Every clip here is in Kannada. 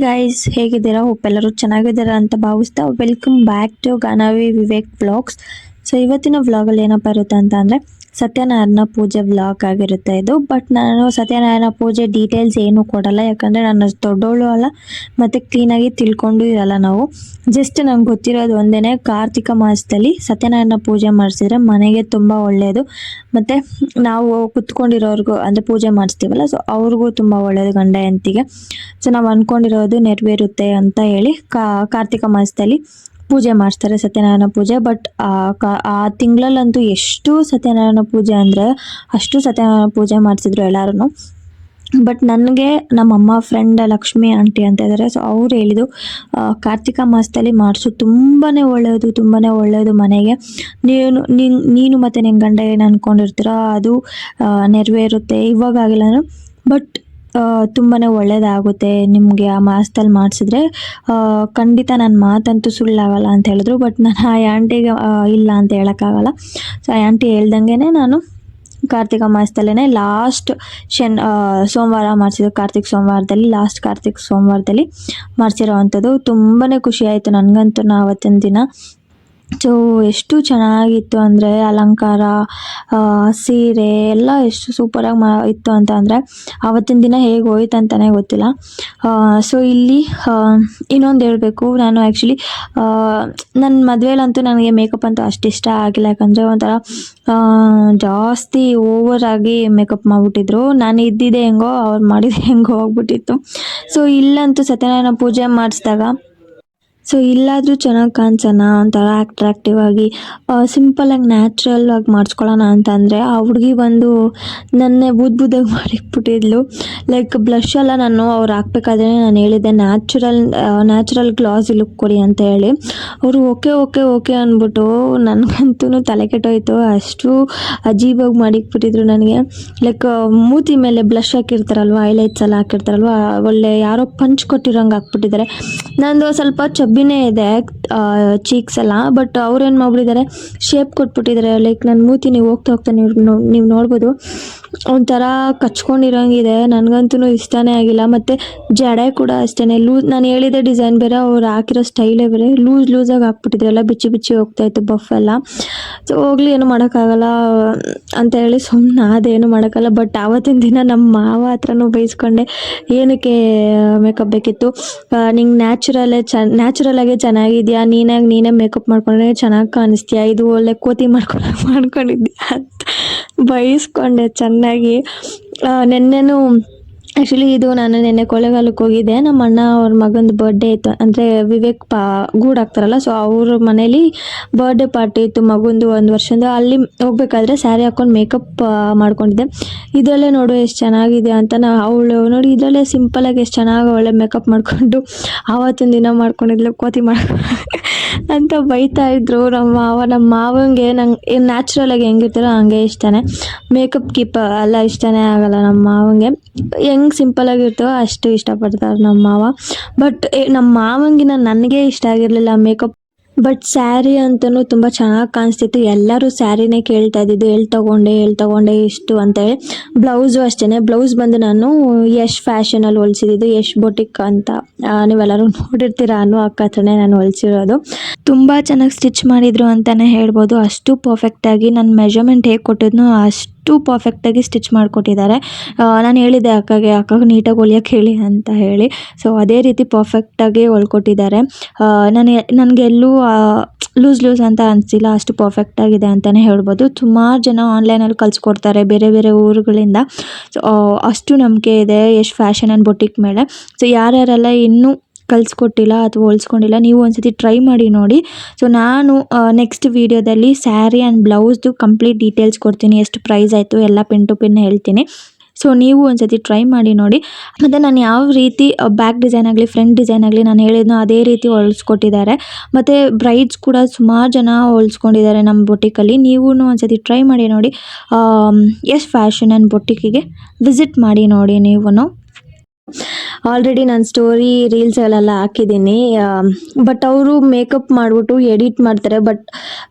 ಗೈಸ್ ಹೇಗಿದ್ದೀರಾ? ಹೋಪ್ ಎಲ್ಲರೂ ಚೆನ್ನಾಗಿದ್ದೀರಾ ಅಂತ ಭಾವಿಸ್ತಾ welcome back to Ganavi Vivek vlogs so ಇವತ್ತಿನ ವ್ಲಾಗಲ್ಲಿ ಏನಪ್ಪ ಇರುತ್ತೆ ಅಂತ ಅಂದರೆ ಸತ್ಯನಾರಾಯಣ ಪೂಜೆ ಬ್ಲಾಗ್ ಆಗಿರುತ್ತೆ ಇದು. ಬಟ್ ನಾನು ಸತ್ಯನಾರಾಯಣ ಪೂಜೆ ಡೀಟೇಲ್ಸ್ ಏನು ಕೊಡಲ್ಲ. ಯಾಕಂದರೆ ನಾನು ದೊಡ್ಡವಳು ಅಲ್ಲ, ಮತ್ತು ಕ್ಲೀನಾಗಿ ತಿಳ್ಕೊಂಡು ಇರಲ್ಲ ನಾವು. ಜಸ್ಟ್ ನಂಗೆ ಗೊತ್ತಿರೋದು ಒಂದೇ ಕಾರ್ತಿಕ ಮಾಸದಲ್ಲಿ ಸತ್ಯನಾರಾಯಣ ಪೂಜೆ ಮಾಡಿಸಿದ್ರೆ ಮನೆಗೆ ತುಂಬ ಒಳ್ಳೆಯದು ಮತ್ತು ನಾವು ಕುತ್ಕೊಂಡಿರೋರ್ಗು, ಅಂದರೆ ಪೂಜೆ ಮಾಡಿಸ್ತೀವಲ್ಲ ಸೊ ಅವ್ರಿಗೂ ತುಂಬ ಒಳ್ಳೆಯದು ಗಂಡ ಎಂತಿಗೆ ಸೊ ನಾವು ಅಂದ್ಕೊಂಡಿರೋದು ನೆರವೇರುತ್ತೆ ಅಂತ ಹೇಳಿ ಕಾರ್ತಿಕ ಮಾಸದಲ್ಲಿ. ಪೂಜೆ ಮಾಡ್ತಾರೆ ಸತ್ಯನಾರಾಯಣ ಪೂಜೆ ಬಟ್ ಆ ತಿಂಗಳಲ್ಲಂತೂ ಎಷ್ಟು ಸತ್ಯನಾರಾಯಣ ಪೂಜೆ ಅಂದರೆ ಅಷ್ಟು ಸತ್ಯನಾರಾಯಣ ಪೂಜೆ ಮಾಡಿಸಿದ್ರು ಎಲ್ಲರೂ ಬಟ್ ನನಗೆ ನಮ್ಮಮ್ಮ ಫ್ರೆಂಡ್ ಲಕ್ಷ್ಮಿ ಆಂಟಿ ಅಂತ ಇದ್ದಾರೆ ಸೊ ಅವ್ರು ಹೇಳಿದ್ದು ಕಾರ್ತಿಕ ಮಾಸದಲ್ಲಿ ಮಾಡಿಸು ತುಂಬಾ ಒಳ್ಳೆಯದು ತುಂಬಾ ಒಳ್ಳೆಯದು ಮನೆಗೆ. ನೀನು ನೀನು ನೀನು ಮತ್ತು ನಿನ್ನ ಗಂಡ ಏನು ಅಂದ್ಕೊಂಡಿರ್ತೀರೋ ಅದು ನೆರವೇರುತ್ತೆ, ಇವಾಗ ಆಗಿಲ್ಲ ಬಟ್ ತುಂಬಾ ಒಳ್ಳೆಯದಾಗುತ್ತೆ ನಿಮಗೆ ಆ ಮಾಸದಲ್ಲಿ ಮಾಡಿಸಿದ್ರೆ. ಖಂಡಿತ ನನ್ನ ಮಾತಂತೂ ಸುಳ್ಳಾಗಲ್ಲ ಅಂತ ಹೇಳಿದ್ರು, ಬಟ್ ನಾನು ಆ ಆಂಟಿಗೆ ಇಲ್ಲ ಅಂತ ಹೇಳೋಕ್ಕಾಗಲ್ಲ. ಸೊ ಆ ಆಂಟಿ ಹೇಳ್ದಂಗೆ ನಾನು ಕಾರ್ತಿಕ ಮಾಸದಲ್ಲೇ ಲಾಸ್ಟ್ ಶನ್ ಸೋಮವಾರ ಮಾಡಿಸಿದ್ದು. ಕಾರ್ತಿಕ್ ಸೋಮವಾರದಲ್ಲಿ ಲಾಸ್ಟ್ ಕಾರ್ತಿಕ್ ಸೋಮವಾರದಲ್ಲಿ ಮಾಡಿಸಿರೋ ಅಂಥದ್ದು. ತುಂಬಾ ಖುಷಿ ಆಯಿತು. ನನಗಂತೂ ನಾ ಅವತ್ತಿನ ದಿನ ಸೊ, ಎಷ್ಟು ಚೆನ್ನಾಗಿತ್ತು ಅಂದರೆ ಅಲಂಕಾರ ಸೀರೆ ಎಲ್ಲ ಎಷ್ಟು ಸೂಪರಾಗಿ ಮಾ, ಇತ್ತು ಅಂತ ಅಂದರೆ ಆವತ್ತಿನ ದಿನ ಹೇಗೆ ಹೋಯ್ತು ಅಂತಲೇ ಗೊತ್ತಿಲ್ಲ. ಸೊ ಇಲ್ಲಿ ಇನ್ನೊಂದು ಹೇಳಬೇಕು. ನಾನು ಆ್ಯಕ್ಚುಲಿ ನನ್ನ ಮದುವೆಲಂತೂ ನನಗೆ ಮೇಕಪ್ ಅಂತೂ ಅಷ್ಟು ಇಷ್ಟ ಆಗಿಲ್ಲ. ಯಾಕಂದರೆ ಒಂಥರ ಜಾಸ್ತಿ ಓವರ್ ಆಗಿ ಮೇಕಪ್ ಮಾಡಿಬಿಟ್ಟಿದ್ರು. ನಾನು ಇದ್ದಿದ್ದೆ ಹೆಂಗೋ, ಅವ್ರು ಮಾಡಿದ್ದು ಹೆಂಗೋ ಹೋಗ್ಬಿಟ್ಟಿತ್ತು ಸೊ ಇಲ್ಲಂತೂ ಸತ್ಯನಾರಾಯಣ ಪೂಜೆ ಮಾಡಿಸಿದಾಗ ಸೊ ಇಲ್ಲಾದರೂ ಚೆನ್ನಾಗಿ ಕಾಣಿಸೋಣ ಒಂಥರ ಅಟ್ರಾಕ್ಟಿವ್ ಆಗಿ ಸಿಂಪಲಾಗಿ ನ್ಯಾಚುರಲ್ ಆಗಿ ಮಾಡಿಸ್ಕೊಳ್ಳೋಣ ಅಂತಂದರೆ ಆ ಹುಡುಗಿ ಬಂದು ನನ್ನೇ ಬೂದ್ ಬೂದಾಗಿ ಮಾಡಿಕ್ಬಿಟ್ಟಿದ್ಲು ಲೈಕ್ ಬ್ಲಷ್ ಎಲ್ಲ ನಾನು ಅವ್ರು ಹಾಕ್ಬೇಕಾದ್ರೆ ನಾನು ಹೇಳಿದ್ದೆ ನ್ಯಾಚುರಲ್ ನ್ಯಾಚುರಲ್ ಗ್ಲಾಸ್ ಲುಕ್ ಕೊಡಿ ಅಂತ ಹೇಳಿ. ಅವರು ಓಕೆ ಓಕೆ ಓಕೆ ಅಂದ್ಬಿಟ್ಟು ನನಗಂತೂ ತಲೆ ಕೆಟ್ಟೋಯ್ತು. ಅಷ್ಟು ಅಜೀಬಾಗಿ ಮಾಡಿಕ್ಬಿಟ್ಟಿದ್ರು ನನಗೆ. ಲೈಕ್ ಮೂತಿ ಮೇಲೆ ಬ್ಲಷ್ ಹಾಕಿರ್ತಾರಲ್ವ ಹೈಲೈಟ್ಸ್ ಎಲ್ಲ ಹಾಕಿರ್ತಾರಲ್ವ, ಒಳ್ಳೆ ಯಾರೋ ಪಂಚ್ ಕೊಟ್ಟಿರೋಂಗೆ ಹಾಕ್ಬಿಟ್ಟಿದ್ದಾರೆ. ನಂದು ಸ್ವಲ್ಪ ಚಬ್ಬಿನೇ ಇದೆ ಚೀಕ್ಸ್ ಎಲ್ಲ ಬಟ್ ಅವ್ರೇನು ಮಾಡ್ಬಿಟ್ಟಿದ್ದಾರೆ ಶೇಪ್ ಕೊಟ್ಬಿಟ್ಟಿದ್ದಾರೆ ಲೈಕ್ ನನ್ನ ಮೂತಿ, ನೀವು ಹೋಗ್ತಾ ಹೋಗ್ತಾ ನೀವು ನೀವು ನೋಡ್ಬೋದು. ಒಂಥರ ಕಚ್ಕೊಂಡಿರೋಂಗಿದೆ. ನನಗಂತೂ ಇಷ್ಟನೇ ಆಗಿಲ್ಲ. ಮತ್ತು ಜಡೆ ಕೂಡ ಅಷ್ಟೇ ಲೂಸ್ ನಾನು ಹೇಳಿದ ಡಿಸೈನ್ ಬೇರೆ ಅವ್ರು ಹಾಕಿರೋ ಸ್ಟೈಲೇ ಬೇರೆ. ಲೂಸ್ ಲೂಸಾಗಿ ಹಾಕ್ಬಿಟ್ಟಿದ್ರೆ ಎಲ್ಲ ಬಿಚ್ಚಿ ಬಿಚ್ಚಿ ಹೋಗ್ತಾಯಿತ್ತು ಬಫ್ ಎಲ್ಲ. ಸೊ ಹೋಗ್ಲಿ, ಏನು ಮಾಡೋಕ್ಕಾಗಲ್ಲ ಅಂತ ಹೇಳಿ ಸುಮ್ಮನೆ ಅದೇನು ಮಾಡೋಕ್ಕಲ್ಲ ಬಟ್ ಆವತ್ತಿನ ದಿನ ನಮ್ಮ ಮಾವ ಹತ್ರನೂ ಬೇಯಿಸ್ಕೊಂಡೆ ಏನಕ್ಕೆ ಮೇಕಪ್ ಬೇಕಿತ್ತು. ನಿಂಗೆ ನ್ಯಾಚುರಲ್ಲೇ ಚ ನ್ಯಾಚುರಲಾಗೆ ಚೆನ್ನಾಗಿದೆಯಾ? ನೀನಾಗಿ ನೀನೇ ಮೇಕಪ್ ಮಾಡ್ಕೊಂಡ್ರೆ ಚೆನ್ನಾಗಿ ಕಾಣಿಸ್ತೀಯಾ? ಇದು ಒಳ್ಳೆ ಕೋತಿ ಮಾಡ್ಕೊಂಡು ಮಾಡ್ಕೊಂಡಿದ್ಯಾ ಅಂತ ಬೈಸ್ಕೊಂಡೆ ಚೆನ್ನಾಗಿ. ನೆನ್ನೆನೂ ಆ್ಯಕ್ಚುಲಿ ಇದು ನಾನು ನೆನ್ನೆ ಕೊಳ್ಳೇಗಾಲಕ್ಕೆ ಹೋಗಿದ್ದೆ. ನಮ್ಮ ಅಣ್ಣ ಅವ್ರ ಮಗಂದು ಬರ್ಡೇ ಇತ್ತು. ಅಂದರೆ ವಿವೇಕ್ ಪಾ ಗೂಡಾಕ್ತಾರಲ್ಲ ಸೊ ಅವ್ರ ಮನೇಲಿ ಬರ್ಡೇ ಪಾರ್ಟಿ ಇತ್ತು ಮಗುಂದು ಒಂದು ವರ್ಷದ ಅಲ್ಲಿ ಹೋಗ್ಬೇಕಾದ್ರೆ ಸ್ಯಾರಿ ಹಾಕ್ಕೊಂಡು ಮೇಕಪ್ ಮಾಡ್ಕೊಂಡಿದ್ದೆ. ಇದರಲ್ಲೇ ನೋಡು ಎಷ್ಟು ಚೆನ್ನಾಗಿದೆ ಅಂತ ನಾ ಅವಳು ನೋಡಿ, ಇದರಲ್ಲೇ ಸಿಂಪಲಾಗಿ ಎಷ್ಟು ಚೆನ್ನಾಗಿ ಒಳ್ಳೆ ಮೇಕಪ್ ಮಾಡಿಕೊಂಡು ಆವತ್ತಿನ ದಿನ ಮಾಡ್ಕೊಂಡಿದ್ಲು, ಕೋತಿ ಮಾಡ್ಕೊಂಡು ಅಂತ ಬೈತಾ ಇದ್ರು. ನಮ್ಮ ಮಾವ, ನಮ್ಮ ಮಾವಂಗೆ ನಂಗೆ ನ್ಯಾಚುರಲ್ ಆಗಿ ಹೆಂಗಿರ್ತಾರೋ ಹಂಗೆ ಇಷ್ಟನೇ. ಮೇಕಪ್ ಕೀಪ್ ಎಲ್ಲ ಇಷ್ಟನೇ ಆಗಲ್ಲ ನಮ್ಮ ಮಾವಂಗೆ. ಹೆಂಗೆ ಸಿಂಪಲ್ ಆಗಿರ್ತಾವೋ ಅಷ್ಟು ಇಷ್ಟಪಡ್ತಾರೆ ನಮ್ಮ ಮಾವ. ಬಟ್ ನಮ್ಮ ಮಾವಂಗಿನ ನನಗೆ ಇಷ್ಟ ಆಗಿರಲಿಲ್ಲ ಮೇಕಪ್ ಬಟ್ ಸ್ಯಾರಿ ಅಂತಲೂ ತುಂಬ ಚೆನ್ನಾಗಿ ಕಾಣಿಸ್ತಿತ್ತು. ಎಲ್ಲರೂ ಸ್ಯಾರಿನೇ ಕೇಳ್ತಾ ಇದ್ದಿದ್ದು ಎಲ್ಲಿ ತಗೊಂಡೆ ಎಲ್ಲಿ ತಗೊಂಡೆ, ಇಷ್ಟು ಅಂತೇಳಿ ಬ್ಲೌಸು ಅಷ್ಟೇ ಬ್ಲೌಸ್ ಬಂದು ನಾನು ಯಶ್ ಫ್ಯಾಷನಲ್ಲಿ ಹೊಲಿಸಿದ್ದು ಯಶ್ ಬೊಟಿಕ್ ಅಂತ. ನೀವೆಲ್ಲರೂ ನೋಡಿರ್ತೀರ ಅನ್ನೋ ಅಕ್ಕ ಹತ್ರನೇ ನಾನು ಹೊಲ್ಸಿರೋದು. ತುಂಬ ಚೆನ್ನಾಗಿ ಸ್ಟಿಚ್ ಮಾಡಿದ್ರು ಅಂತಲೇ ಹೇಳ್ಬೋದು. ಅಷ್ಟು ಪರ್ಫೆಕ್ಟಾಗಿ ನನ್ನ ಮೆಜರ್ಮೆಂಟ್ ಹೇಗೆ ಕೊಟ್ಟಿದ್ನೋ ಅಷ್ಟು ಪರ್ಫೆಕ್ಟಾಗಿ ಸ್ಟಿಚ್ ಮಾಡಿಕೊಟ್ಟಿದ್ದಾರೆ. ನಾನು ಹೇಳಿದ್ದೆ ಅಕ್ಕಗೆ ಅಕ್ಕಗೆ ನೀಟಾಗಿ ಹೊಲಿಯೋಕೆ ಹೇಳಿ ಅಂತ ಹೇಳಿ. ಸೊ ಅದೇ ರೀತಿ ಪರ್ಫೆಕ್ಟಾಗಿ ಹೊಲ್ಕೊಟ್ಟಿದ್ದಾರೆ. ನಾನು ನನಗೆ ಎಲ್ಲೂ ಲೂಸ್ ಲೂಸ್ ಅಂತ ಅನಿಸಿಲ್ಲ, ಅಷ್ಟು ಪರ್ಫೆಕ್ಟಾಗಿದೆ ಅಂತಲೇ ಹೇಳ್ಬೋದು. ಸುಮಾರು ಜನ ಆನ್ಲೈನಲ್ಲಿ ಕಲಿಸ್ಕೊಡ್ತಾರೆ, ಬೇರೆ ಬೇರೆ ಊರುಗಳಿಂದ. ಸೊ ಅಷ್ಟು ನಂಬಿಕೆ ಇದೆ ಎಷ್ಟು ಫ್ಯಾಷನ್ ಆ್ಯಂಡ್ ಬೊಟಿಕ್ ಮೇಲೆ. ಸೊ ಯಾರ್ಯಾರೆಲ್ಲ ಇನ್ನೂ ಕಲಿಸ್ಕೊಟ್ಟಿಲ್ಲ ಅಥವಾ ಹೊಲ್ಸ್ಕೊಂಡಿಲ್ಲ, ನೀವು ಒಂದ್ಸತಿ ಟ್ರೈ ಮಾಡಿ ನೋಡಿ. ಸೊ ನಾನು ನೆಕ್ಸ್ಟ್ ವೀಡಿಯೋದಲ್ಲಿ ಸ್ಯಾರಿ ಆ್ಯಂಡ್ ಬ್ಲೌಸ್ದು ಕಂಪ್ಲೀಟ್ ಡೀಟೇಲ್ಸ್ ಕೊಡ್ತೀನಿ, ಎಷ್ಟು ಪ್ರೈಸ್ ಆಯಿತು, ಎಲ್ಲ ಪಿನ್ ಟು ಪಿನ್ ಹೇಳ್ತೀನಿ. ಸೊ ನೀವು ಒಂದ್ಸತಿ ಟ್ರೈ ಮಾಡಿ ನೋಡಿ. ಮತ್ತು ನಾನು ಯಾವ ರೀತಿ ಬ್ಯಾಕ್ ಡಿಸೈನ್ ಆಗಲಿ ಫ್ರಂಟ್ ಡಿಸೈನ್ ಆಗಲಿ ನಾನು ಹೇಳಿದ್ನೋ ಅದೇ ರೀತಿ ಹೊಲಿಸ್ಕೊಟ್ಟಿದ್ದಾರೆ. ಮತ್ತು ಬ್ರೈಡ್ಸ್ ಕೂಡ ಸುಮಾರು ಜನ ಹೊಲಿಸ್ಕೊಂಡಿದ್ದಾರೆ ನಮ್ಮ ಬೊಟಿಕಲ್ಲಿ ನೀವು ಒಂದ್ಸತಿ ಟ್ರೈ ಮಾಡಿ ನೋಡಿ. ಎಸ್ ಫ್ಯಾಷನ್ ಆ್ಯಂಡ್ ಬೊಟಿಕಿಗೆ ವಿಸಿಟ್ ಮಾಡಿ ನೋಡಿ ನೀವು ಆಲ್ರೆಡಿ ನಾನು ಸ್ಟೋರಿ ರೀಲ್ಸ್ಗಳೆಲ್ಲ ಹಾಕಿದ್ದೀನಿ. ಬಟ್ ಅವರು ಮೇಕಪ್ ಮಾಡಿಬಿಟ್ಟು ಎಡಿಟ್ ಮಾಡ್ತಾರೆ. ಬಟ್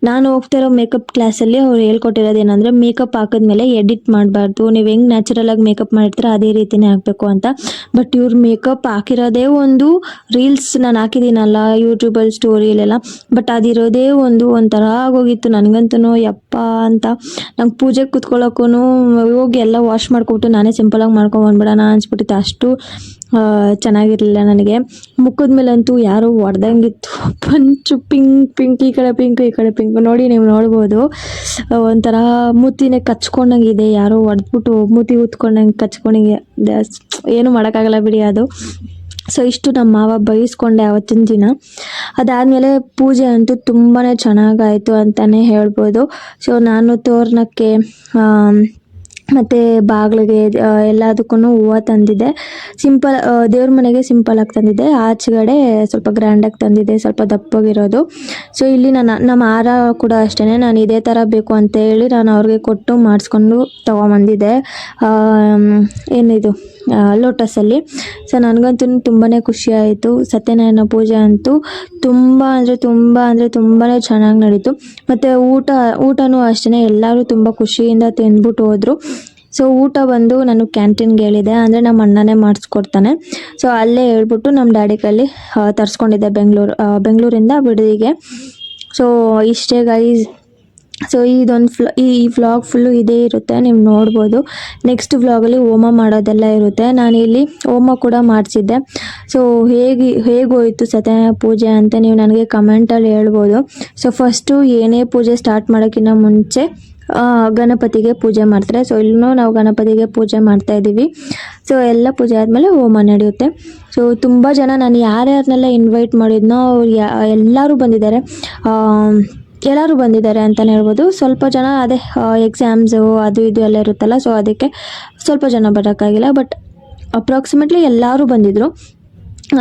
ನಾನು ಹೋಗ್ತಿರೋ ಮೇಕಪ್ ಕ್ಲಾಸಲ್ಲಿ ಅವ್ರು ಹೇಳ್ಕೊಟ್ಟಿರೋದು ಏನಂದರೆ ಮೇಕಪ್ ಹಾಕಿದ್ಮೇಲೆ ಎಡಿಟ್ ಮಾಡಬಾರ್ದು. ನೀವು ಹೆಂಗೆ ನ್ಯಾಚುರಲಾಗಿ ಮೇಕಪ್ ಮಾಡಿರ್ತೀರ ಅದೇ ರೀತಿನೇ ಹಾಕಬೇಕು ಅಂತ. ಬಟ್ ಇವ್ರ ಮೇಕಪ್ ಹಾಕಿರೋದೇ ಒಂದು ರೀಲ್ಸ್ ನಾನು ಹಾಕಿದ್ದೀನಲ್ಲ ಯೂಟ್ಯೂಬಲ್ಲಿ ಸ್ಟೋರಿಲೆಲ್ಲ ಬಟ್ ಅದಿರೋದೇ ಒಂದು, ಒಂಥರ ಆಗೋಗಿತ್ತು ನನಗಂತೂ ಯಪ್ಪ ಅಂತ. ನಂಗೆ ಪೂಜೆಗೆ ಕೂತ್ಕೊಳ್ಳೋಕ್ಕೂ ಹೋಗಿ ಎಲ್ಲ ವಾಶ್ ಮಾಡ್ಕೊಬಿಟ್ಟು ನಾನೇ ಸಿಂಪಲಾಗಿ ಮಾಡ್ಕೊಂಬಂದ್ಬಿಡೋಣ ಅನ್ಸ್ಬಿಟ್ಟಿತ್ತು. ಅಷ್ಟು ಚೆನ್ನಾಗಿರ್ಲಿಲ್ಲ ನನಗೆ. ಮುಖದ ಮೇಲಂತೂ ಯಾರೋ ಹೊಡೆದಂಗಿತ್ತು ಪಂಚು ಪಿಂಕ್ ಪಿಂಕ್, ಈ ಕಡೆ ಪಿಂಕ್, ಈ ಕಡೆ ಪಿಂಕ್. ನೋಡಿ ನೀವು ನೋಡ್ಬೋದು. ಒಂಥರ ಮೂತಿನೇ ಕಚ್ಕೊಂಡಂಗಿದೆ. ಯಾರೋ ಹೊಡೆದ್ಬಿಟ್ಟು ಮೂತಿ ಊದ್ಕೊಂಡಂಗೆ ಕಚ್ಕೊಂಡಂಗೆ. ಏನು ಮಾಡೋಕ್ಕಾಗಲ್ಲ ಬಿಡಿ ಅದು. ಸೊ, ಇಷ್ಟು ನಮ್ಮ ಮಾವ ಬಯಸ್ಕೊಂಡೆ ಅವತ್ತಿನ ದಿನ. ಅದಾದಮೇಲೆ ಪೂಜೆ ಅಂತೂ ತುಂಬಾ ಚೆನ್ನಾಗಾಯಿತು ಅಂತಲೇ ಹೇಳ್ಬೋದು. ಸೊ, ನಾನು ತೋರಣಕ್ಕೆ ಮತ್ತು ಬಾಗಿಲಿಗೆ ಎಲ್ಲದಕ್ಕೂ ಹೂವು ತಂದಿದ್ದೆ ಸಿಂಪಲ್ ದೇವ್ರ ಮನೆಗೆ ಸಿಂಪಲಾಗಿ ತಂದಿದ್ದೆ ಆಚೆಗಡೆ ಸ್ವಲ್ಪ ಗ್ರ್ಯಾಂಡಾಗಿ ತಂದಿದ್ದೆ ಸ್ವಲ್ಪ ದಪ್ಪಗಿರೋದು. ಸೊ ಇಲ್ಲಿ ನಾನು ನಮ್ಮ ಹಾರ ಕೂಡ ಅಷ್ಟೇ ನಾನು ಇದೇ ಥರ ಬೇಕು ಅಂತ ಹೇಳಿ ನಾನು ಅವ್ರಿಗೆ ಕೊಟ್ಟು ಮಾಡಿಸ್ಕೊಂಡು ತೊಗೊಂಬಂದಿದ್ದೆ. ಏನಿದು? ಲೋಟಸಲ್ಲಿ. ಸೊ ನನಗಂತೂ ತುಂಬಾ ಖುಷಿ ಆಯಿತು ಸತ್ಯನಾರಾಯಣ ಪೂಜೆ ಅಂತೂ ತುಂಬ ಅಂದರೆ ತುಂಬ ಅಂದರೆ ತುಂಬಾ ಚೆನ್ನಾಗಿ ನಡೀತು. ಮತ್ತು ಊಟ, ಊಟನೂ ಅಷ್ಟೇ ಎಲ್ಲರೂ ತುಂಬ ಖುಷಿಯಿಂದ ತಿಂದ್ಬಿಟ್ಟು ಹೋದರು. ಸೊ ಊಟ ಬಂದು ನಾನು ಕ್ಯಾಂಟೀನ್ಗೆ ಹೇಳಿದೆ. ಅಂದರೆ ನಮ್ಮ ಅಣ್ಣನೇ ಮಾಡಿಸ್ಕೊಡ್ತಾನೆ. ಸೊ ಅಲ್ಲೇ ಹೇಳ್ಬಿಟ್ಟು ನಮ್ಮ ಡ್ಯಾಡಿ ಕಲ್ಲಿ ತರಿಸ್ಕೊಂಡಿದ್ದೆ ಬೆಂಗಳೂರು ಬೆಂಗಳೂರಿಂದ ಬಿಡದಿಗೆ. ಸೊ ಇಷ್ಟೇ ಗೈಸ್ ಸೊ ಇದೊಂದು ಫ್ಲ ಈ ವ್ಲಾಗ್ ಫುಲ್ಲು ಇದೇ ಇರುತ್ತೆ, ನೀವು ನೋಡ್ಬೋದು. ನೆಕ್ಸ್ಟ್ ವ್ಲಾಗಲ್ಲಿ ಹೋಮ ಮಾಡೋದೆಲ್ಲ ಇರುತ್ತೆ. ನಾನಿಲ್ಲಿ ಹೋಮ ಕೂಡ ಮಾಡಿಸಿದ್ದೆ. ಸೊ ಹೇಗೆ, ಹೇಗೋಯಿತು ಸತ್ಯನಾರಾಯಣ ಪೂಜೆ ಅಂತ ನೀವು ನನಗೆ ಕಮೆಂಟಲ್ಲಿ ಹೇಳ್ಬೋದು. ಸೊ ಫಸ್ಟು ಏನೇ ಪೂಜೆ ಸ್ಟಾರ್ಟ್ ಮಾಡೋಕ್ಕಿಂತ ಮುಂಚೆ ಗಣಪತಿಗೆ ಪೂಜೆ ಮಾಡ್ತಾರೆ. ಸೊ ಇಲ್ಲೂ ನಾವು ಗಣಪತಿಗೆ ಪೂಜೆ ಮಾಡ್ತಾ ಇದ್ದೀವಿ. ಸೊ ಎಲ್ಲ ಪೂಜೆ ಆದಮೇಲೆ ಹೋಮ ನಡೆಯುತ್ತೆ. ಸೊ ತುಂಬ ಜನ, ನಾನು ಯಾರ್ಯಾರನ್ನೆಲ್ಲ ಇನ್ವೈಟ್ ಮಾಡಿದ್ನೋ ಅವ್ರು ಎಲ್ಲರೂ ಬಂದಿದ್ದಾರೆ. ಎಲ್ಲರೂ ಬಂದಿದ್ದಾರೆ ಅಂತಲೇ ಹೇಳ್ಬೋದು. ಸ್ವಲ್ಪ ಜನ ಅದೇ ಎಕ್ಸಾಮ್ಸು ಅದು ಇದು ಎಲ್ಲ ಇರುತ್ತಲ್ಲ ಸೊ ಅದಕ್ಕೆ ಸ್ವಲ್ಪ ಜನ ಬರೋಕ್ಕಾಗಿಲ್ಲ. ಬಟ್ ಅಪ್ರಾಕ್ಸಿಮೇಟ್ಲಿ ಎಲ್ಲರೂ ಬಂದಿದ್ದರು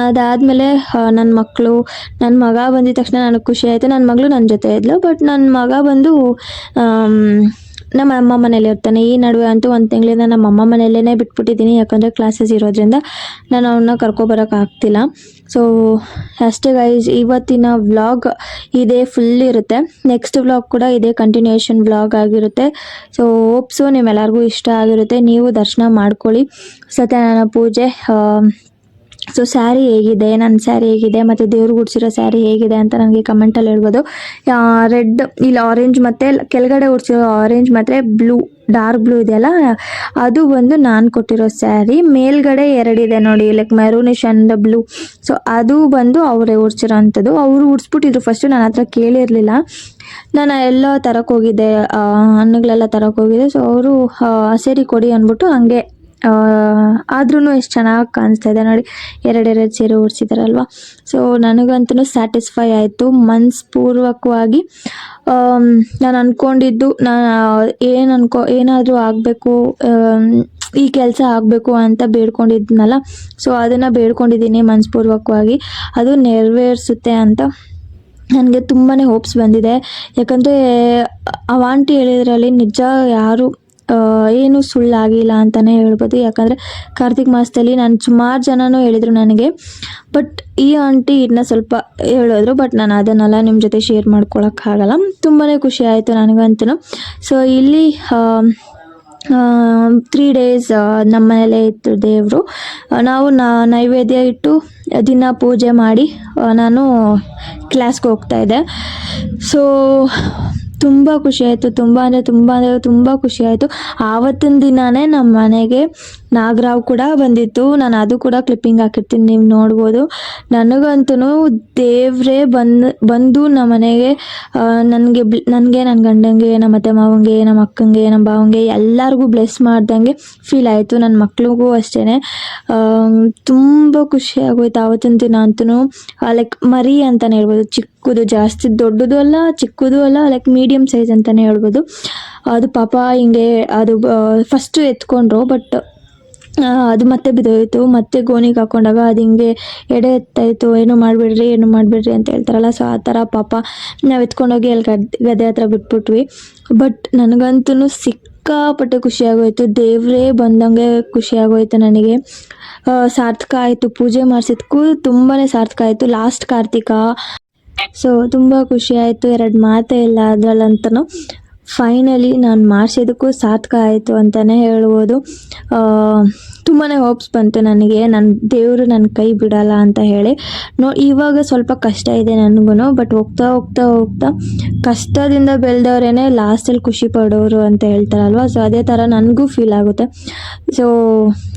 ಅದಾದಮೇಲೆ ನನ್ನ ಮಕ್ಕಳು ನನ್ನ ಮಗ ಬಂದಿದ ತಕ್ಷಣ ನನಗೆ ಖುಷಿ ಆಯಿತು. ನನ್ನ ಮಗಳು ನನ್ನ ಜೊತೆ ಇದ್ಲು. ಬಟ್ ನನ್ನ ಮಗ ಬಂದು ನಮ್ಮ ಅಮ್ಮ ಮನೇಲಿ ಇರ್ತಾನೆ. ಈ ನಡುವೆ ಅಂತೂ ಒಂದು ತಿಂಗಳಿಂದ ನಮ್ಮ ಅಮ್ಮ ಮನೆಯಲ್ಲೇ ಬಿಟ್ಬಿಟ್ಟಿದ್ದೀನಿ. ಯಾಕಂದರೆ ಕ್ಲಾಸಸ್ ಇರೋದ್ರಿಂದ ನಾನು ಅವನ್ನ ಕರ್ಕೊಬರೋಕ್ಕಾಗ್ತಿಲ್ಲ ಸೊ ಅಷ್ಟೇ ಗೈಸ್ ಇವತ್ತಿನ ವ್ಲಾಗ್ ಇದೇ ಫುಲ್ ಇರುತ್ತೆ. ನೆಕ್ಸ್ಟ್ ವ್ಲಾಗ್ ಕೂಡ ಇದೇ ಕಂಟಿನ್ಯೂಷನ್ ವ್ಲಾಗ್ ಆಗಿರುತ್ತೆ. ಸೊ ಹೋಪ್ಸು ನಿಮ್ಮೆಲ್ಲರಿಗೂ ಇಷ್ಟ ಆಗಿರುತ್ತೆ. ನೀವು ದರ್ಶನ ಮಾಡ್ಕೊಳ್ಳಿ. ಸತ್ಯನಾರಾಯಣ ಪೂಜೆ ಸೊ ಸ್ಯಾರಿ ಹೇಗಿದೆ? ನನ್ನ ಸ್ಯಾರಿ ಹೇಗಿದೆ? ಮತ್ತು ದೇವ್ರು ಗುಡ್ಸಿರೋ ಸ್ಯಾರಿ ಹೇಗಿದೆ ಅಂತ ನನಗೆ ಕಮೆಂಟಲ್ಲಿ ಹೇಳ್ಬೋದು. ರೆಡ್ ಇಲ್ಲಿ ಆರೆಂಜ್ ಮತ್ತು ಕೆಳಗಡೆ ಉಡ್ಸಿರೋ ಆರೆಂಜ್ ಮತ್ತು ಬ್ಲೂ ಡಾರ್ಕ್ ಬ್ಲೂ ಇದೆಯಲ್ಲ ಅದು ಬಂದು ನಾನು ಕೊಟ್ಟಿರೋ ಸ್ಯಾರಿ ಮೇಲ್ಗಡೆ ಎರಡಿದೆ ನೋಡಿ like maroonish and blue so ಅದು ಬಂದು ಅವರೇ ಉಡ್ಸಿರೋ ಅಂಥದ್ದು ಅವರು ಉಡ್ಸ್ಬಿಟ್ಟಿದ್ರು. ಫಸ್ಟು ನನ್ನ ಹತ್ರ ಕೇಳಿರಲಿಲ್ಲ. ನಾನು ಎಲ್ಲ ತರಕ್ಕೆ ಹೋಗಿದ್ದೆ ಹಣ್ಣುಗಳೆಲ್ಲ ತರಕ್ಕೆ ಹೋಗಿದ್ದೆ. ಸೊ ಅವರು ಸೇರಿ ಕೊಡಿ ಅಂದ್ಬಿಟ್ಟು ಹಂಗೆ ಆದ್ರೂ ಎಷ್ಟು ಚೆನ್ನಾಗಿ ಕಾಣಿಸ್ತಾ ಇದೆ ನೋಡಿ. ಎರಡೆರಡು ಸೀರೆ ಉಡ್ಸಿದಾರಲ್ವ? ಸೊ ನನಗಂತೂ ಸ್ಯಾಟಿಸ್ಫೈ ಆಯಿತು. ಮನಸ್ಪೂರ್ವಕವಾಗಿ ನಾನು ಅಂದ್ಕೊಂಡಿದ್ದು ನಾನು ಏನು ಅನ್ಕೋ, ಏನಾದರೂ ಆಗಬೇಕು ಈ ಕೆಲಸ ಆಗಬೇಕು ಅಂತ ಬೇಡ್ಕೊಂಡಿದ್ನಲ್ಲ. ಸೊ ಅದನ್ನು ಬೇಡ್ಕೊಂಡಿದ್ದೀನಿ ಮನಸ್ಪೂರ್ವಕವಾಗಿ. ಅದು ನೆರವೇರಿಸುತ್ತೆ ಅಂತ ನನಗೆ ತುಂಬಾ ಹೋಪ್ಸ್ ಬಂದಿದೆ. ಯಾಕಂದರೆ ಅವಾಂಟಿ ಹೇಳಿದ್ರಲ್ಲಿ ನಿಜ ಯಾರು ಏನು ಸುಳ್ಳಾಗಿಲ್ಲ ಅಂತಲೇ ಹೇಳ್ಬೋದು. ಯಾಕಂದರೆ ಕಾರ್ತಿಕ್ ಮಾಸದಲ್ಲಿ ನಾನು ಸುಮಾರು ಜನನೂ ಹೇಳಿದರು ನನಗೆ. ಬಟ್ ಈ ಆಂಟಿ ಇದನ್ನ ಸ್ವಲ್ಪ ಹೇಳಿದ್ರು ಬಟ್ ನಾನು ಅದನ್ನೆಲ್ಲ ನಿಮ್ಮ ಜೊತೆ ಶೇರ್ ಮಾಡ್ಕೊಳಕ್ಕಾಗಲ್ಲ ತುಂಬಾ ಖುಷಿ ಆಯಿತು ನನಗಂತೂ. ಸೊ ಇಲ್ಲಿ ತ್ರೀ ಡೇಸ್ ನಮ್ಮ ಇತ್ತು ದೇವರು. ನಾವು ನೈವೇದ್ಯ ಇಟ್ಟು, ದಿನ ಪೂಜೆ ಮಾಡಿ ನಾನು ಕ್ಲಾಸ್ಗೆ ಹೋಗ್ತಾ ಇದ್ದೆ. ಸೊ ತುಂಬ ಖುಷಿ ಆಯಿತು. ತುಂಬ ಅಂದರೆ ತುಂಬ ಅಂದರೆ ತುಂಬ ಖುಷಿ ಆವತ್ತಿನ ದಿನವೇ ನಮ್ಮ ಮನೆಗೆ ನಾಗರಾವ್ ಕೂಡ ಬಂದಿತ್ತು. ನಾನು ಅದು ಕೂಡ ಕ್ಲಿಪ್ಪಿಂಗ್ ಹಾಕಿರ್ತೀನಿ, ನೀವು ನೋಡ್ಬೋದು. ನನಗಂತೂ ದೇವರೇ ಬಂದು ಬಂದು ನಮ್ಮ ಮನೆಗೆ ನನಗೆ ನನಗೆ ನನ್ನ ಗಂಡಂಗೆ ನಮ್ಮ ಅತ್ತೆ ಮಾವಂಗೆ ನಮ್ಮ ಅಕ್ಕಂಗೆ ನಮ್ಮ ಭಾವಂಗೆ ಎಲ್ಲರಿಗೂ ಬ್ಲೆಸ್ ಮಾಡ್ದಂಗೆ ಫೀಲ್ ಆಯಿತು. ನನ್ನ ಮಕ್ಳಿಗೂ ಅಷ್ಟೇ ತುಂಬ ಖುಷಿ ಆಗೋಯ್ತು ಆವತ್ತಿನ ದಿನ ಅಂತೂ ಲೈಕ್ ಮರಿ ಅಂತಲೇ ಹೇಳ್ಬೋದು. ಚಿಕ್ಕದು ಜಾಸ್ತಿ, ದೊಡ್ಡದು ಅಲ್ಲ, ಚಿಕ್ಕದು ಅಲ್ಲ ಲೈಕ್ ಮೀಡಿಯಮ್ ಸೈಜ್ ಅಂತಲೇ ಹೇಳ್ಬೋದು. ಅದು ಪಾಪ ಹಿಂಗೆ ಅದು ಫಸ್ಟು ಎತ್ಕೊಂಡ್ರು ಬಟ್ ಅದು ಮತ್ತೆ ಬಿದ್ದೋಯ್ತು. ಮತ್ತೆ ಗೋಣಿಗೆ ಹಾಕೊಂಡಾಗ ಅದು ಹಿಂಗೆ ಎಡೆ ಎತ್ತಾಯಿತು. ಏನು ಮಾಡಬೇಡ್ರಿ, ಏನು ಮಾಡಿಬಿಡ್ರಿ ಅಂತ ಹೇಳ್ತಾರಲ್ಲ. ಸೊ ಆ ಥರ ಪಾಪ ನಾವು ಎತ್ಕೊಂಡೋಗಿ ಅಲ್ಲಿ ಗದ್ದೆ ಗದ್ದೆ ಹತ್ರ ಬಿಟ್ಬಿಟ್ವಿ. ಬಟ್ ನನಗಂತೂ ಸಿಕ್ಕಾಪಟ್ಟೆ ಖುಷಿಯಾಗೋಯ್ತು ದೇವರೇ ಬಂದಂಗೆ ಖುಷಿಯಾಗೋಯ್ತು ನನಗೆ. ಸಾರ್ಥಕ ಆಯಿತು. ಪೂಜೆ ಮಾಡಿಸಿದ್ಕೂ ತುಂಬಾ ಸಾರ್ಥಕ ಆಯಿತು. ಲಾಸ್ಟ್ ಕಾರ್ತಿಕ. ಸೊ ತುಂಬ ಖುಷಿ ಆಯಿತು. ಎರಡು ಮಾತೇ ಇಲ್ಲ ಅದರಲ್ಲಂತನೂ. ಫೈನಲಿ ನಾನು ಮಾಡಿಸಿದ್ದಕ್ಕೂ ಸಾರ್ಥಕ ಆಯಿತು ಅಂತಲೇ ಹೇಳ್ಬೋದು. ತುಂಬಾ ಹೋಪ್ಸ್ ಬಂತು ನನಗೆ. ನನ್ನ ದೇವರು ನನ್ನ ಕೈ ಬಿಡಲ್ಲ ಅಂತ ಹೇಳಿ. ನೋ, ಇವಾಗ ಸ್ವಲ್ಪ ಕಷ್ಟ ಇದೆ ನನಗೂ ಬಟ್ ಹೋಗ್ತಾ ಹೋಗ್ತಾ ಹೋಗ್ತಾ ಕಷ್ಟದಿಂದ ಬೆಳೆದವ್ರೇ ಲಾಸ್ಟಲ್ಲಿ ಖುಷಿ ಪಡೋರು ಅಂತ ಹೇಳ್ತಾರಲ್ವ? ಸೊ ಅದೇ ಥರ ನನಗೂ ಫೀಲ್ ಆಗುತ್ತೆ. ಸೊ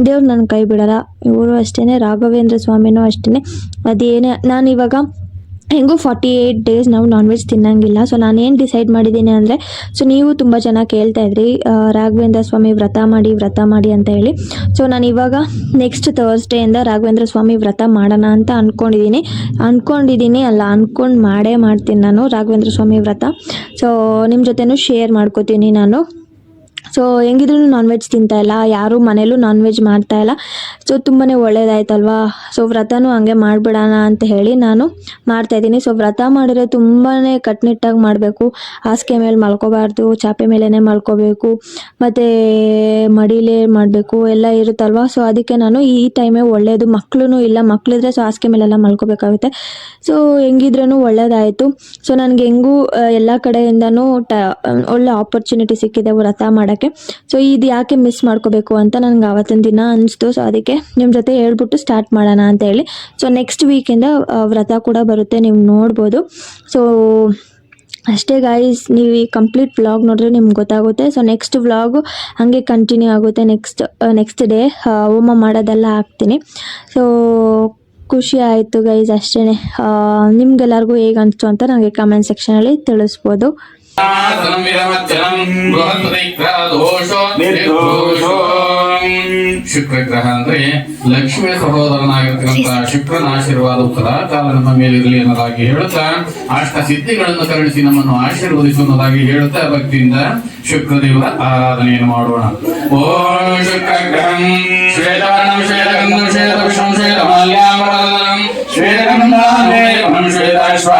ದೇವ್ರು ನನ್ನ ಕೈ ಬಿಡಲ್ಲ. ಇವರು ಅಷ್ಟೇ ರಾಘವೇಂದ್ರ ಸ್ವಾಮಿನೂ ಅಷ್ಟೇ ಅದೇನೇ, ನಾನು ಇವಾಗ ಹೆಂಗೂ ಫಾರ್ಟಿ ಏಯ್ಟ್ ಡೇಸ್ ನಾವು ನಾನ್ ವೆಜ್ ತಿನ್ನಂಗಿಲ್ಲ. ಸೊ ನಾನೇನು ಡಿಸೈಡ್ ಮಾಡಿದ್ದೀನಿ ಅಂದರೆ ಸೊ ನೀವು ತುಂಬ ಜನ ಕೇಳ್ತಾ ಇದ್ರಿ ರಾಘವೇಂದ್ರ ಸ್ವಾಮಿ ವ್ರತ ಮಾಡಿ ವ್ರತ ಮಾಡಿ ಅಂತ ಹೇಳಿ. ಸೊ ನಾನು ಇವಾಗ ನೆಕ್ಸ್ಟ್ ಥರ್ಸ್ಡೇಯಿಂದ ರಾಘವೇಂದ್ರ ಸ್ವಾಮಿ ವ್ರತ ಮಾಡೋಣ ಅಂತ ಅಂದ್ಕೊಂಡಿದ್ದೀನಿ ಅಂದ್ಕೊಂಡಿದ್ದೀನಿ ಅಲ್ಲ ಅಂದ್ಕೊಂಡು ಮಾಡೇ ಮಾಡ್ತೀನಿ ನಾನು ರಾಘವೇಂದ್ರ ಸ್ವಾಮಿ ವ್ರತ. ಸೊ ನಿಮ್ಮ ಜೊತೆನೂ ಶೇರ್ ಮಾಡ್ಕೋತೀನಿ ನಾನು. ಸೊ ಹೆಂಗಿದ್ರು ನಾನ್ ವೆಜ್ ತಿಂತಾ ಇಲ್ಲ, ಯಾರು ಮನೇಲೂ ನಾನ್ ವೆಜ್ ಮಾಡ್ತಾ ಇಲ್ಲ. ಸೊ ತುಂಬಾ ಒಳ್ಳೇದಾಯ್ತಲ್ವಾ? ಸೊ ವ್ರತನೂ ಹಂಗೆ ಮಾಡ್ಬಿಡೋಣ ಅಂತ ಹೇಳಿ ನಾನು ಮಾಡ್ತಾ ಇದ್ದೀನಿ. ಸೊ ವ್ರತ ಮಾಡಿದ್ರೆ ತುಂಬಾ ಕಟ್ನಿಟ್ಟಾಗಿ ಮಾಡಬೇಕು. ಹಾಸಿಗೆ ಮೇಲೆ ಮಲ್ಕೋಬಾರ್ದು, ಚಾಪೆ ಮೇಲೇ ಮಲ್ಕೋಬೇಕು, ಮತ್ತು ಮಡಿಲೇ ಮಾಡಬೇಕು, ಎಲ್ಲ ಇರುತ್ತಲ್ವಾ? ಸೊ ಅದಕ್ಕೆ ನಾನು ಈ ಟೈಮೇ ಒಳ್ಳೆಯದು ಮಕ್ಕಳು ಇಲ್ಲ ಮಕ್ಕಳಿದ್ರೆ ಸೊ, ಹಾಸಿಗೆ ಮೇಲೆಲ್ಲ ಮಲ್ಕೋಬೇಕಾಗುತ್ತೆ. ಸೊ ಹೆಂಗಿದ್ರೂ ಒಳ್ಳೇದಾಯಿತು. ಸೊ ನನಗೆ ಹೆಂಗೂ ಎಲ್ಲ ಕಡೆಯಿಂದನೂ ಒಳ್ಳೆ ಆಪರ್ಚುನಿಟಿ ಸಿಕ್ಕಿದೆ ವ್ರತ ಮಾಡೋಕ್ಕೆ. ಸೊ ಇದು ಯಾಕೆ ಮಿಸ್ ಮಾಡ್ಕೋಬೇಕು ಅಂತ ನನಗೆ ಆವತ್ತಿನ ದಿನ ಅನಿಸ್ತು. ಸೊ ಅದಕ್ಕೆ ನಿಮ್ಮ ಜೊತೆ ಹೇಳ್ಬಿಟ್ಟು ಸ್ಟಾರ್ಟ್ ಮಾಡೋಣ ಅಂತ ಹೇಳಿ. ಸೊ ನೆಕ್ಸ್ಟ್ ವೀಕಿಂದ ವ್ರತ ಕೂಡ ಬರುತ್ತೆ, ನೀವು ನೋಡ್ಬೋದು. ಸೊ ಅಷ್ಟೇ ಗಾಯ್ಸ್ ನೀವು ಈ ಕಂಪ್ಲೀಟ್ ವ್ಲಾಗ್ ನೋಡಿದ್ರೆ ನಿಮ್ಗೆ ಗೊತ್ತಾಗುತ್ತೆ. ಸೊ ನೆಕ್ಸ್ಟ್ ವ್ಲಾಗು ಹಾಗೆ ಕಂಟಿನ್ಯೂ ಆಗುತ್ತೆ. ನೆಕ್ಸ್ಟ್ ನೆಕ್ಸ್ಟ್ ಡೇ ಹೋಮ ಮಾಡೋದೆಲ್ಲ ಹಾಕ್ತೀನಿ. ಸೊ ಖುಷಿ ಆಯಿತು ಗೈಸ್ ಅಷ್ಟೇ ನಿಮ್ಗೆಲ್ಲರಿಗೂ ಹೇಗೆ ಅನಿಸ್ತು ಅಂತ ನನಗೆ ಕಮೆಂಟ್ ಸೆಕ್ಷನಲ್ಲಿ ತಿಳಿಸ್ಬೋದು. ಆಸನಂ ಗ್ರಹ. ಶುಕ್ರಗ್ರಹ ಅಂದ್ರೆ ಲಕ್ಷ್ಮಿ ಸಹೋದರನಾಗಿರ್ತಕ್ಕಂಥ ಶುಕ್ರನ ಆಶೀರ್ವಾದ ಸದಾಕಾಲ ನಮ್ಮ ಮೇಲಿರಲಿ ಅನ್ನೋದಾಗಿ ಹೇಳುತ್ತಾ ಅಷ್ಟ ಸಿದ್ಧಿಗಳನ್ನು ಕರುಣಿಸಿ ನಮ್ಮನ್ನು ಆಶೀರ್ವದಿಸುವುದಾಗಿ ಹೇಳುತ್ತಾ ಭಕ್ತಿಯಿಂದ ಶುಕ್ರದೇವರ ಆರಾಧನೆಯನ್ನು ಮಾಡೋಣ. ಓಂ ಶುಕ್ರಗ್ರಹಂ ಶ್ವೇತವರ್ಣಂ ಶ್ವೇತಗಂಧಂ ಶ್ವೇತ ಶ್ವೇತ ಶ್ವೇತ ಶ್ವೇತಾಶ್ವ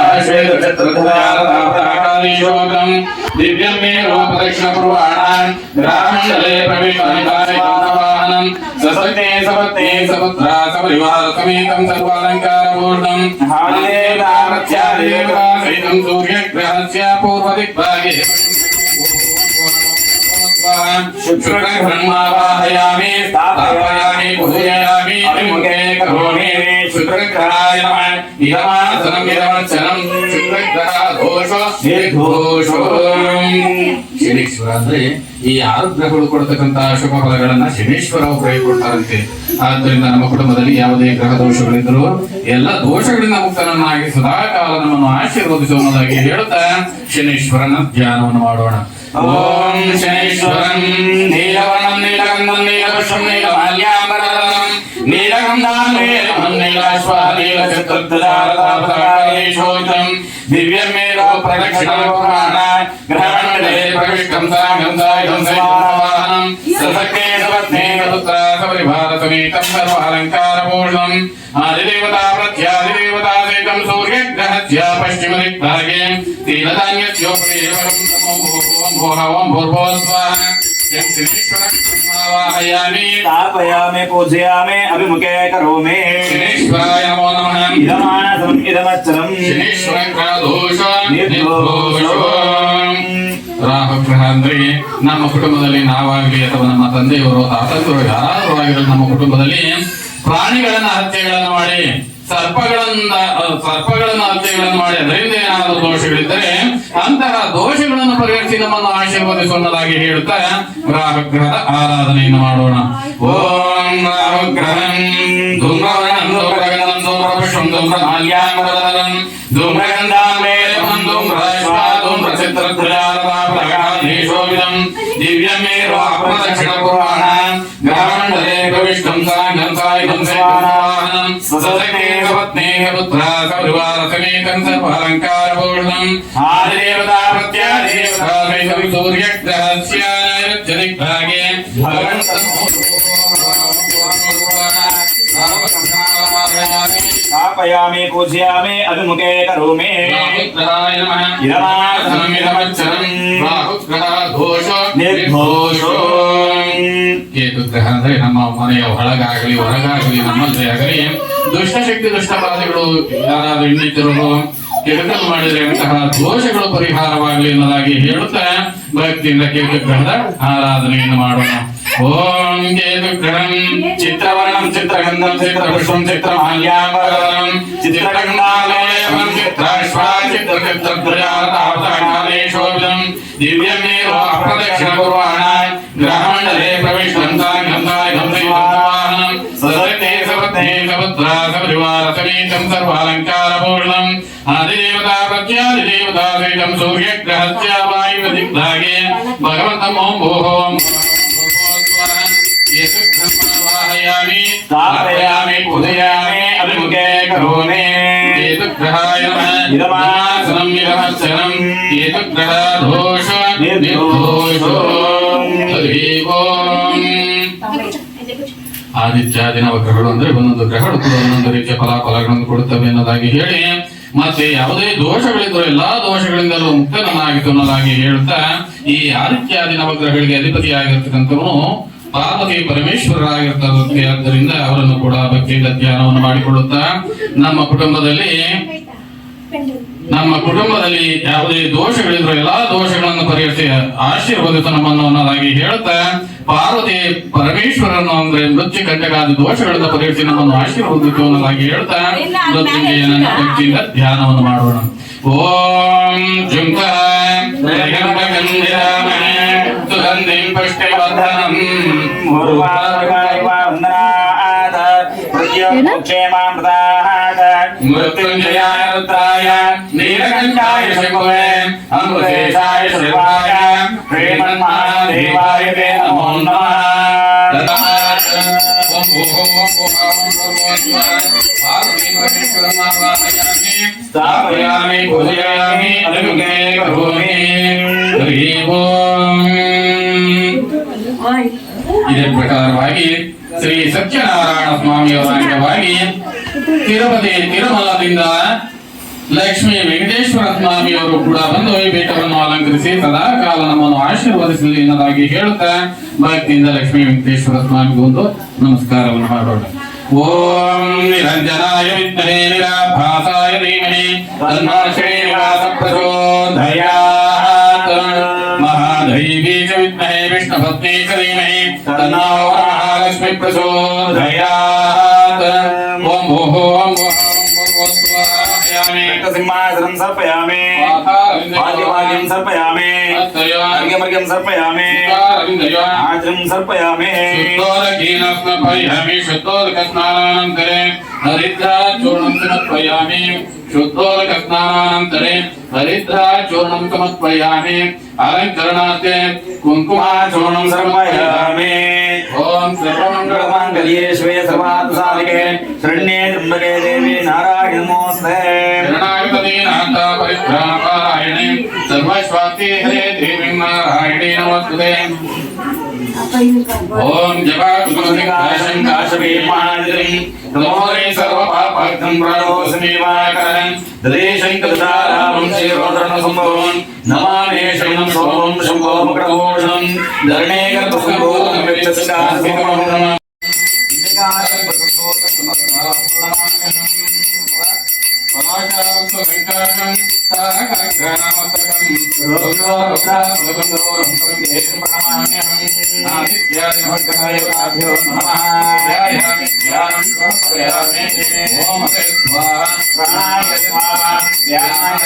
विश्वकम् दिव्यं मे रूपदक्षिणपूर्वाणान् रामण्डले प्रविष्टनिकाय कान्तवाहनं ससत्ने सपत्ने सपुत्रा सपरिवार समेतं सर्वालङ्कारपूर्णं हाले नामत्यादेवा सहितं सूर्यग्रहस्य पूर्वदिग्भागे शुक्रकर्मावाहयामि स्थापयामि पूजयामि अभिमुखे करोमि शुक्रकराय नमः इदमासनं यदवचनं शुक्रक ಶನೀಶ್ವರ ಅಂದ್ರೆ ಈ ಆರು ಗ್ರಹಗಳು ಕೊಡ್ತಕ್ಕಂತ ಶುಭ ಫಲಗಳನ್ನ ಶನೀಶ್ವರ ಒಬ್ಬರೇ ಕೊಡ್ತಾರಂತೆ ಆದ್ದರಿಂದ ನಮ್ಮ ಕುಟುಂಬದಲ್ಲಿ ಯಾವುದೇ ಗ್ರಹ ದೋಷಗಳಿದ್ರು ಎಲ್ಲ ದೋಷಗಳಿಂದ ಮುಕ್ತನನ್ನಾಗಿ ಸದಾಕಾಲ ನಮ್ಮನ್ನು ಆಶೀರ್ವದಿಸುವುದಾಗಿ ಹೇಳುತ್ತಾ ಶನೀಶ್ವರನ ಧ್ಯಾನವನ್ನು ಮಾಡೋಣ ಓಂ ಶನೀಶ್ವರಂ ನೀಲವರ್ಣಂ ನೀಲಗಂಧಂ ನೀಲಪುಷ್ಪಂ ನೀಲಮಾಲ್ಯಾಮರದಂ ನೀಲಗಂಧಾಮೇಲಂ ನೀಲಾಶ್ವ ನೀಲಚತುರ್ದಶಾರದಾಪರಾಗೇಶೋಚಂ ದಿವ್ಯಮೇವ సర్వకేశవత్నేకపుత్రాసపరిభారతమేకం సర్వాలంకారపూర్ణం ఆదిదేవతా ప్రత్యాదిదేవతాసేకం సూర్యగ్రహస్య పశ్చిమదిక్భాగే తీరధాన్యోపేవం భూర్భోస్వాహ శ్రీశ్వర ಸಪರಿವಾರ ಸಮೇತಂ ಸರ್ವಾಲಂಕಾರಪೂರ್ಣಂ ಆದಿದೇವತಾ ಪ್ರತ್ಯಾದಿದೇವತಾ ಸಹಿತಂ ಸೂರ್ಯಗ್ರಹಸ್ಯ ಪಶ್ಚಿಮ ದಿಗ್ಭಾಗೆ ತೀಲಧಾನ್ಯಸ್ಯೋಪದೇವಂ ಓಂ ಭೋಹ ಓಂ ಭೂರ್ಭುವಃ ಸ್ವಾಹ ಯಂ ಶನೀಶ್ವರ ಕೃಷ್ಣಾವಾಹಯಾಮಿ स्थापयामि पूजयामि अभिमुखे करोमि ಶನೀಶ್ವರಾಯ ನಮೋ ನಮಃ इदमानसम् इदमच्चनम् ಶನೀಶ್ವರ ದೋಷ ನಿರ್ದೋಷೋ ರಾಹುಗ್ರಹ ಅಂದ್ರೆ ನಮ್ಮ ಕುಟುಂಬದಲ್ಲಿ ನಾವಾಗಲಿ ಅಥವಾ ನಮ್ಮ ತಂದೆಯವರು ತಾತಂದಿರು ಯಾರಾದರೂ ಆಗಿರಲಿ ನಮ್ಮ ಕುಟುಂಬದಲ್ಲಿ ಪ್ರಾಣಿಗಳನ್ನ ಹತ್ಯೆಗಳನ್ನು ಮಾಡಿ ಸರ್ಪಗಳನ್ನ ಅಹ್, ಸರ್ಪಗಳನ್ನ ಹತ್ಯೆಗಳನ್ನು ಮಾಡಿ ಅದರಿಂದ ಏನಾದರೂ ದೋಷಗಳಿದ್ದರೆ ಅಂತಹ ದೋಷಗಳನ್ನು ಪರಿಹರಿಸಿ ನಮ್ಮನ್ನು ಆಶೀರ್ವದಿಸುವುದಾಗಿ ಹೇಳುತ್ತಾ ರಾಹುಗ್ರಹದ ಆರಾಧನೆಯನ್ನು ಮಾಡೋಣ. ಓಂ ರಾಹುಗ್ರಹಂ ಧೂಮ್ರವರ್ಣಂ ಧೂಮ್ರಗಂಧಂ, ಧೂಮ್ರಪುಷ್ಪಂ ಧೂಮ್ರಮಾಲ್ಯಾಮರದನಂ ಧೂಮ್ರಗಂಧಾಮೇಲಂ ಧೂಮ್ರಾಶ್ವ ಧೂಮ್ರಚಿತ್ರಧ್ವಜಾರದಾಪರಗಾಧೀಶೋವಿದಂ ದಿವ್ಯಮೇವ ಪ್ರದಕ್ಷಿಣಪುರಾಣ ಗ್ರಹಮಂಡಲೆ ಪ್ರವಿಷ್ಟಂ ಆದಿದೇವತಾ ಪ್ರತ್ಯಾದಿದೇವತಾ ಸಹಿತಂ ಸೂರ್ಯಗ್ರಹಸ್ಯ ನೈಋತ್ಯದಿಗ್ಭಾಗೆ ಭಗವಂತಂ स्थापयामि स्थापयामि पूजयामि अभिमुखे करोमि राहुग्रहाय नमः इदमासनम् इदमच्चरम् ರಾಹುಗ್ರಹ ದೋಷ ನಿರ್ದೋಷೋ ಕೇತು ಗ್ರಹ ಅಂದ್ರೆ ನಮ್ಮ ಮನೆಯ ಒಳಗಾಗಲಿ ಹೊರಗಾಗಲಿ ನಮ್ಮಲ್ಲೇ ಆಗಲಿ ದುಷ್ಟಶಕ್ತಿ ದುಷ್ಟಬಾಧೆಗಳು ಯಾರಾದ್ರೂ ಇನ್ನಿತರರು ಕೆಡುಕಲು ಮಾಡಿದ್ರೆ ಅಂತಹ ದೋಷಗಳು ಪರಿಹಾರವಾಗಲಿ ಎನ್ನಲಾಗಿ ಹೇಳುತ್ತಾ ಭಕ್ತಿಯಿಂದ ಕೇತು ಗ್ರಹದ ಆರಾಧನೆಯನ್ನು ಮಾಡೋಣ. ಓಂ ಕೇತುಗ್ರಹಂ ಚಿತ್ರವರ್ಣಂ ಚಿತ್ರಗಂಧಂ ಚಿತ್ರಪುಷ್ಪಂ ಚಿತ್ರಮಾಲ್ಯಾಂಬರಂ ಚಿತ್ರಗಂಧಾಲಯಂ ಚಿತ್ರಾಶ್ವಾ ಶೋಭಂ ದಿವ್ಯಮೇವ ಅಪ್ರದಕ್ಷಿಣ ಕುರ್ವಾಣ ध्रुवारसमीतम् सर्वालङ्कारपूर्णम्। आदिदेवता प्रत्यादिदेवता सहितम् सूर्यग्रहस्य भगवन्तम् ಆದಿತ್ಯಾದಿ ನವಗ್ರಹಗಳು ಅಂದ್ರೆ ಒಂದೊಂದು ಗ್ರಹಗಳು ಕೂಡ ಒಂದೊಂದು ರೀತಿಯ ಫಲಾಫಲಗಳನ್ನು ಕೊಡುತ್ತವೆ ಅನ್ನೋದಾಗಿ ಹೇಳಿ ಮತ್ತೆ ಯಾವುದೇ ದೋಷಗಳಿದ್ದರೂ ಎಲ್ಲಾ ದೋಷಗಳಿಂದಲೂ ಮುಕ್ತನಾಗಿತ್ತು ಅನ್ನೋದಾಗಿ ಹೇಳುತ್ತಾ ಈ ಆದಿತ್ಯಾದಿ ನವಗ್ರಹಗಳಿಗೆ ಅಧಿಪತಿಯಾಗಿರ್ತಕ್ಕಂಥವನು ಪಾರ್ವತಿ ಪರಮೇಶ್ವರರಾಗಿರ್ತಾರೆ ಆದ್ದರಿಂದ ಅವರನ್ನು ಕೂಡ ಭಕ್ತಿಯಿಂದ ಧ್ಯಾನವನ್ನು ಮಾಡಿಕೊಳ್ಳುತ್ತಾ ನಮ್ಮ ಕುಟುಂಬದಲ್ಲಿ ನಮ್ಮ ಕುಟುಂಬದಲ್ಲಿ ಯಾವುದೇ ದೋಷಗಳಿದ್ರು ಎಲ್ಲಾ ದೋಷಗಳನ್ನು ಪರಿಹರಿಸಿ ಆಶೀರ್ವದಿತ ನಮ್ಮನ್ನು ಅನ್ನೋದಾಗಿ ಹೇಳುತ್ತಾ ಪಾರ್ವತಿ ಪರಮೇಶ್ವರನು ಅಂದ್ರೆ ಮೃತ್ಯು ಕಂಟಕಾದಿ ದೋಷಗಳನ್ನು ಪರಿಹರಿಸಿ ನಮ್ಮನ್ನು ಆಶೀರ್ವದಿತು ಅನ್ನೋದಾಗಿ ಹೇಳ್ತಾ ಮೃತ್ಯುಂಜಯನನ್ನು ಭಕ್ತಿಯಿಂದ ಧ್ಯಾನವನ್ನು ಮಾಡೋಣ. ಓಂ ಜುಂಕ ಸುಗಂಧಿಂ ಪುಷ್ಟಿವರ್ಧನಂ ಮೃತ್ಯುಂಜಯಾಯ ರುದ್ರಾಯ ನೀಲಕಂಠಾಯ ಶಂಭುವೆ ಅಮೃತೇಶಾಯ ಶಿವಾಯ ಶ್ರೀಮನ್ಮಹಾದೇವಾಯ ತೇ ನಮೋ ನಮಃ ಓಂ ಓಂ ಓಂ ಓಂ ಸ್ಥಾಪಯಾಮಿ ಪೂಜಯಾಮಿ ಅನುಮುಖೇ ಕರೋಮಿ ಹರಿ ಓಂ ಇದೇ ಪ್ರಕಾರವಾಗಿ ಶ್ರೀ ಸತ್ಯನಾರಾಯಣ ಸ್ವಾಮಿಯವರ ಅಂಗವಾಗಿ ತಿರುಪತಿ ತಿರುಮಲದಿಂದ ಲಕ್ಷ್ಮೀ ವೆಂಕಟೇಶ್ವರ ಸ್ವಾಮಿಯವರು ಕೂಡ ಬಂದು ಈ ಬೆಟ್ಟವನ್ನು ಅಲಂಕರಿಸಿ ಸದಾ ಕಾಲ ನಮ್ಮನ್ನು ಆಶೀರ್ವದಿಸಲಿ ಎನ್ನದಾಗಿ ಹೇಳುತ್ತಾ, ಭಕ್ತಿಯಿಂದ ಲಕ್ಷ್ಮೀ ವೆಂಕಟೇಶ್ವರ ಸ್ವಾಮಿಗೂ ಒಂದು ನಮಸ್ಕಾರವನ್ನು ಮಾಡೋಣ ಓಂ ನಿರಂಜನಾಯ ವಿದ್ಮಹೇ ನಿರಾಭಾಸಾಯ ಧೀಮಹಿ ತನ್ನೋ ಶ್ರೀನಿವಾಸ ಪ್ರಚೋದಯಾತ್ ಮಹಾದೈವೀ ವಿದ್ಮಹೇ ವಿಷ್ಣುಪತ್ನಿ ಚ ಧೀಮಹಿ, ತನ್ನೋ ಮಹಾಲಕ್ಷ್ಮಿ ब्रह्मास्त्रं सर्पयामि। भाग्यभाग्यं सर्पयामि अर्घ्यमर्घ्यं सर्पयामि। आद्रं सर्पयामि। शुद्धोदकीनस्न परिहमि शुद्धोदकस्नानं करे हरिद्रा चूर्ण समर्पयामि शुद्धोदकस्नानानन्तरे हरिद्राचूर्णं समर्पयामि अलङ्करणार्थे कुङ्कुमाचूर्णं समर्पयामि ॐ सर्वमङ्गलमाङ्गल्ये श्वे सर्वात्मसाधिके शरण्ये त्र्यम्बके देवी नारायणमोऽस्ते शरणागतये नाथा परिभ्रामारायणे सर्वश्वाति हरे देवीं नारायणे नमस्तुते ओम जपाकुसुमनिकाशं काशवेपादिरं नमोरे सर्वपापार्थं प्रणोसमेवाकरं ददेशं कृतारामं श्रीरोदरणसम्भवं नमामे शरणं सोमं शम्भोमुखघोषणं धरणे गर्भसम्भोगं विच्छस्कासितमनुगमम् वेङ्कटकं सारकनमस्तकं रोगारुदामृतन्दोरम्भेर्प्रणमाम्यहं नादित्यादिभक्तायताभ्यो नमः ध्यायामि ध्यानं प्रयामे ॐ हरिद्वा प्राणाय स्वाहा ध्यानाय